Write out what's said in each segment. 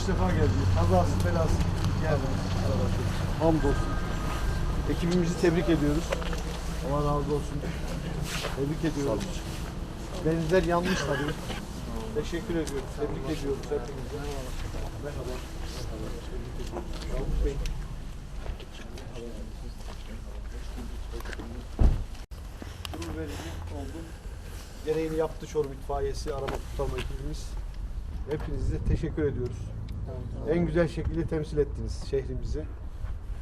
kaç defa geldiniz. Kazasız belasız geldiniz. Hamdolsun. Ekibimizi tebrik ediyoruz. Allah razı olsun. Tebrik ediyoruz. Benzer yanmış tabii. Teşekkür ediyoruz. Tebrik ediyoruz hepinize. Merhaba. Bey. Gurur verici oldu. Gereğini yaptı Çorum İtfaiyesi, arama kurtarma ekibimiz. Hepinize teşekkür ediyoruz. En güzel şekilde temsil ettiniz şehrimizi.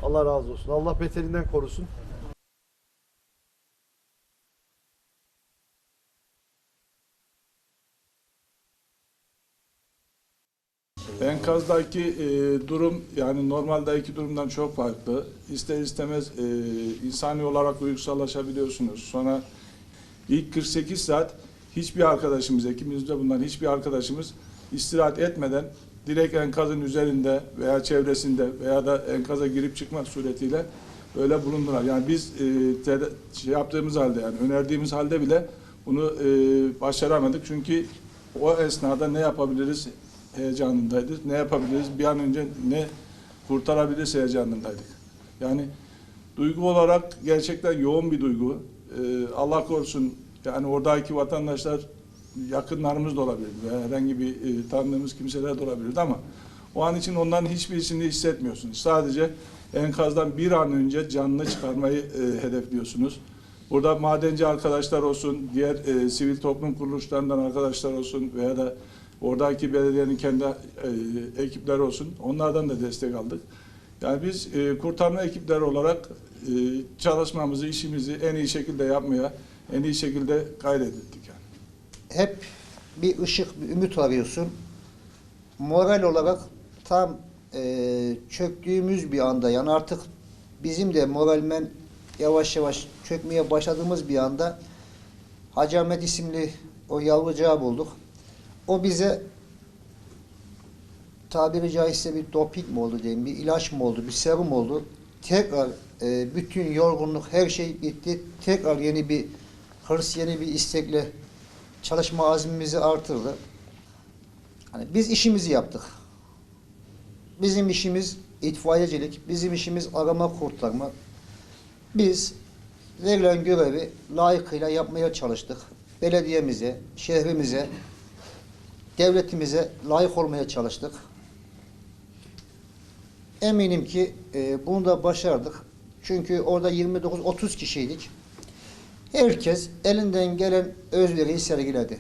Allah razı olsun. Allah beterinden korusun. Enkazdaki e, durum yani normaldeki durumdan çok farklı. İster istemez e, insani olarak duygusallaşabiliyorsunuz. Sonra ilk 48 saat hiçbir arkadaşımız, ekibimizde bulunan hiçbir arkadaşımız istirahat etmeden direkt enkazın üzerinde veya çevresinde veya da enkaza girip çıkmak suretiyle öyle bulundular. Yani biz e, şey yaptığımız halde yani önerdiğimiz halde bile bunu e, başaramadık. Çünkü o esnada ne yapabiliriz heyecanındaydık. Ne yapabiliriz? Bir an önce ne kurtarabiliriz heyecanındaydık. Yani duygu olarak gerçekten yoğun bir duygu. Ee, Allah korusun yani oradaki vatandaşlar yakınlarımız da olabilir herhangi bir e, tanıdığımız kimseler de olabilirdi ama o an için onların hiçbirisini hissetmiyorsunuz. Sadece enkazdan bir an önce canını çıkarmayı e, hedefliyorsunuz. Burada madenci arkadaşlar olsun, diğer e, sivil toplum kuruluşlarından arkadaşlar olsun veya da oradaki belediyenin kendi e, ekipleri olsun, onlardan da destek aldık. Yani biz e, kurtarma ekipleri olarak e, çalışmamızı, işimizi en iyi şekilde yapmaya, en iyi şekilde gayret ettik yani. Hep bir ışık, bir ümit arıyorsun. Moral olarak tam e, çöktüğümüz bir anda yani artık bizim de moralmen yavaş yavaş çökmeye başladığımız bir anda Hacı Ahmet isimli o yavrucağı bulduk. O bize tabiri caizse bir doping mi oldu diyeyim, bir ilaç mı oldu, bir serum oldu. Tekrar e, bütün yorgunluk, her şey bitti. Tekrar yeni bir hırs, yeni bir istekle çalışma azmimizi artırdı. Hani biz işimizi yaptık. Bizim işimiz itfaiyecilik, bizim işimiz arama kurtarma. Biz verilen görevi layıkıyla yapmaya çalıştık. Belediyemize, şehrimize, devletimize layık olmaya çalıştık. Eminim ki e, bunu da başardık. Çünkü orada 29-30 kişiydik. Herkes elinden gelen özveriyi sergiledi.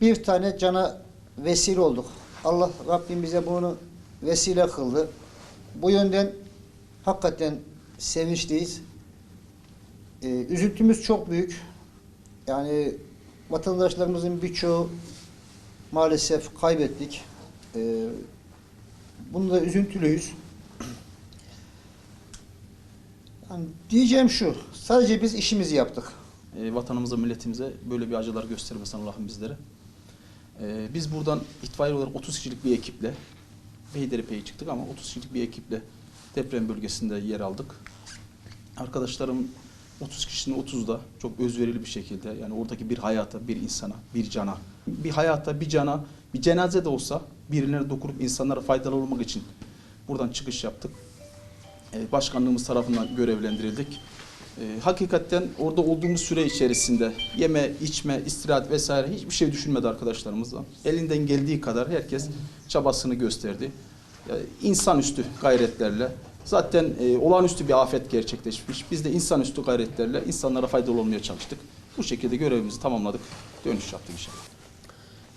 Bir tane cana vesile olduk. Allah Rabbim bize bunu vesile kıldı. Bu yönden hakikaten sevinçliyiz. Ee, üzüntümüz çok büyük. Yani vatandaşlarımızın birçoğu maalesef kaybettik. Ee, bunda üzüntülüyüz. Yani diyeceğim şu, sadece biz işimizi yaptık. e, vatanımıza, milletimize böyle bir acılar göstermesin Allah'ım bizlere. E, biz buradan itfaiye olarak 30 kişilik bir ekiple Beyderepe'ye çıktık ama 30 kişilik bir ekiple deprem bölgesinde yer aldık. Arkadaşlarım 30 kişinin 30'da çok özverili bir şekilde yani oradaki bir hayata, bir insana, bir cana, bir hayata, bir cana, bir cenaze de olsa birilerine dokunup insanlara faydalı olmak için buradan çıkış yaptık. E, başkanlığımız tarafından görevlendirildik. E, hakikaten orada olduğumuz süre içerisinde yeme, içme, istirahat vesaire hiçbir şey düşünmedi arkadaşlarımızla. Elinden geldiği kadar herkes çabasını gösterdi. Yani insanüstü gayretlerle zaten e, olağanüstü bir afet gerçekleşmiş. Biz de insanüstü gayretlerle insanlara faydalı olmaya çalıştık. Bu şekilde görevimizi tamamladık. Dönüş yaptık inşallah.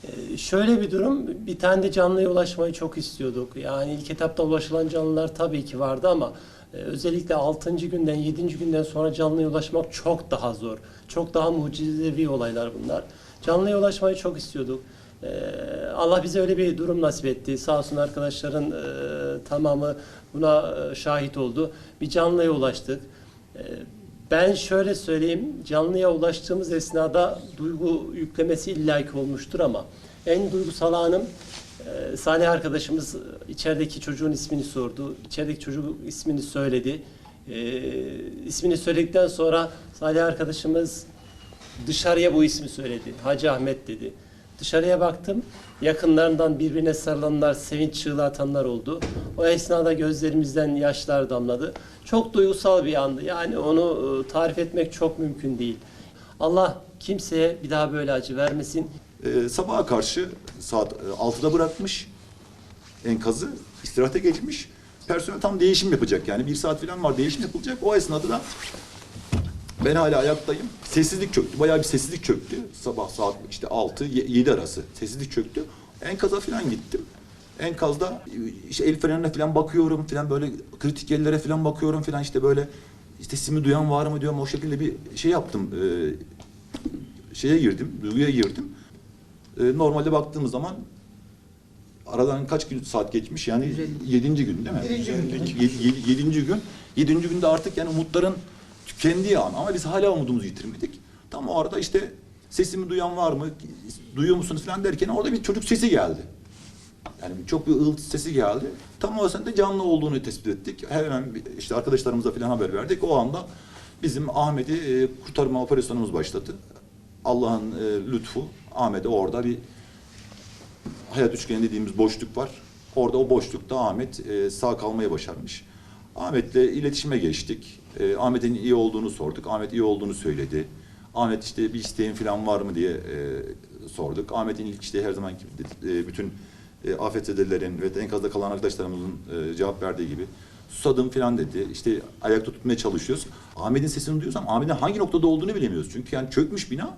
Ee, Şöyle bir durum, bir tane de canlıya ulaşmayı çok istiyorduk. Yani ilk etapta ulaşılan canlılar tabii ki vardı ama e, özellikle 6. günden, 7. günden sonra canlıya ulaşmak çok daha zor. Çok daha mucizevi olaylar bunlar. Canlıya ulaşmayı çok istiyorduk. Ee, Allah bize öyle bir durum nasip etti. Sağ olsun arkadaşların e, tamamı buna e, şahit oldu. Bir canlıya ulaştık. Ben şöyle söyleyeyim, canlıya ulaştığımız esnada duygu yüklemesi illaki olmuştur ama en duygusal anım e, Salih arkadaşımız içerideki çocuğun ismini sordu. İçerideki çocuğun ismini söyledi. E, ismini söyledikten sonra Salih arkadaşımız dışarıya bu ismi söyledi. Hacı Ahmet dedi. Dışarıya baktım. Yakınlarından birbirine sarılanlar, sevinç çığlığı atanlar oldu. O esnada gözlerimizden yaşlar damladı. Çok duygusal bir andı. Yani onu e, tarif etmek çok mümkün değil. Allah kimseye bir daha böyle acı vermesin. Ee, sabaha karşı saat e, 6'da bırakmış enkazı, istirahate geçmiş. Personel tam değişim yapacak yani bir saat falan var değişim yapılacak. O esnada da ben hala ayaktayım. Sessizlik çöktü. Bayağı bir sessizlik çöktü. Sabah saat işte 6 7 arası sessizlik çöktü. Enkaza falan gittim. Enkazda e, işte el frenine falan bakıyorum falan böyle kritik yerlere falan bakıyorum falan işte böyle işte simi duyan var mı diyorum o şekilde bir şey yaptım. Ee, şeye girdim, duyguya girdim. Ee, normalde baktığımız zaman aradan kaç gün saat geçmiş yani yedinci gün değil mi? Yedi- yedi- Yedinci gün. Yedinci günde artık yani umutların tükendiği an ama biz hala umudumuzu yitirmedik. Tam o arada işte sesimi duyan var mı, duyuyor musunuz falan derken orada bir çocuk sesi geldi. Yani çok bir ığıltı sesi geldi. Tam o sırada canlı olduğunu tespit ettik. Hemen işte arkadaşlarımıza falan haber verdik. O anda bizim Ahmet'i e, kurtarma operasyonumuz başladı. Allah'ın e, lütfu Ahmet'e orada bir hayat üçgeni dediğimiz boşluk var. Orada o boşlukta Ahmet e, sağ kalmayı başarmış. Ahmet'le iletişime geçtik. E, Ahmet'in iyi olduğunu sorduk. Ahmet iyi olduğunu söyledi. Ahmet işte bir isteğin falan var mı diye e, sorduk. Ahmet'in ilk işte her zaman e, bütün e, afetzedelerin ve enkazda kalan arkadaşlarımızın e, cevap verdiği gibi susadım falan dedi. İşte ayakta tutmaya çalışıyoruz. Ahmet'in sesini duyuyoruz ama Ahmet'in hangi noktada olduğunu bilemiyoruz. Çünkü yani çökmüş bina.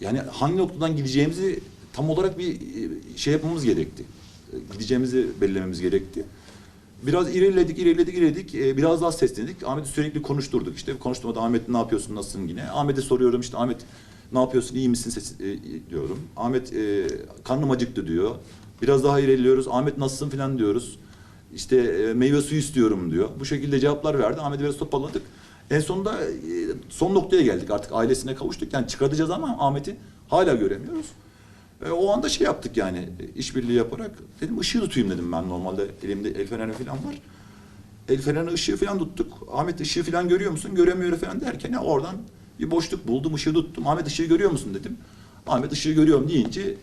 Yani hangi noktadan gideceğimizi tam olarak bir e, şey yapmamız gerekti. E, Gideceğimizi belirlememiz gerekti. Biraz ilerledik, ilerledik, ilerledik. E, Biraz daha seslendik. Ahmet'i sürekli konuşturduk. İşte konuşturmada Ahmet ne yapıyorsun, nasılsın yine. Ahmet'e soruyorum işte Ahmet ne yapıyorsun, iyi misin sesi, e, diyorum. Ahmet e, karnım acıktı diyor. Biraz daha ilerliyoruz. Ahmet nasılsın falan diyoruz. İşte e, meyve suyu istiyorum diyor. Bu şekilde cevaplar verdi. Ahmet'i biraz toparladık. En sonunda e, son noktaya geldik. Artık ailesine kavuştuk. Yani çıkartacağız ama Ahmet'i hala göremiyoruz. E, o anda şey yaptık yani işbirliği yaparak. Dedim ışığı tutayım dedim ben normalde. Elimde el feneri falan var. El feneri ışığı falan tuttuk. Ahmet ışığı falan görüyor musun? Göremiyor falan derken ya oradan bir boşluk buldum ışığı tuttum. Ahmet ışığı görüyor musun dedim. Ahmet ışığı görüyorum deyince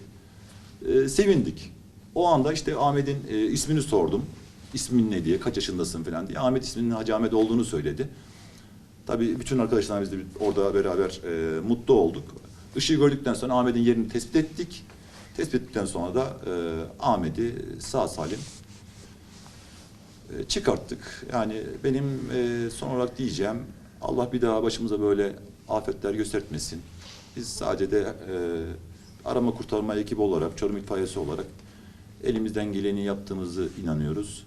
e, sevindik. O anda işte Ahmet'in e, ismini sordum. İsmin ne diye, kaç yaşındasın falan diye. Ahmet isminin Hacı Ahmet olduğunu söyledi. Tabii bütün arkadaşlarımız da orada beraber e, mutlu olduk. Işığı gördükten sonra Ahmet'in yerini tespit ettik. Tespit ettikten sonra da e, Ahmet'i sağ salim e, çıkarttık. Yani benim e, son olarak diyeceğim Allah bir daha başımıza böyle afetler göstermesin. Biz sadece de e, arama kurtarma ekibi olarak, Çorum İtfaiyesi olarak elimizden geleni yaptığımızı inanıyoruz.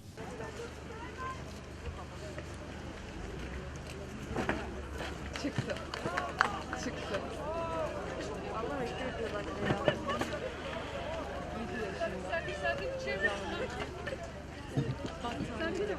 Hadi.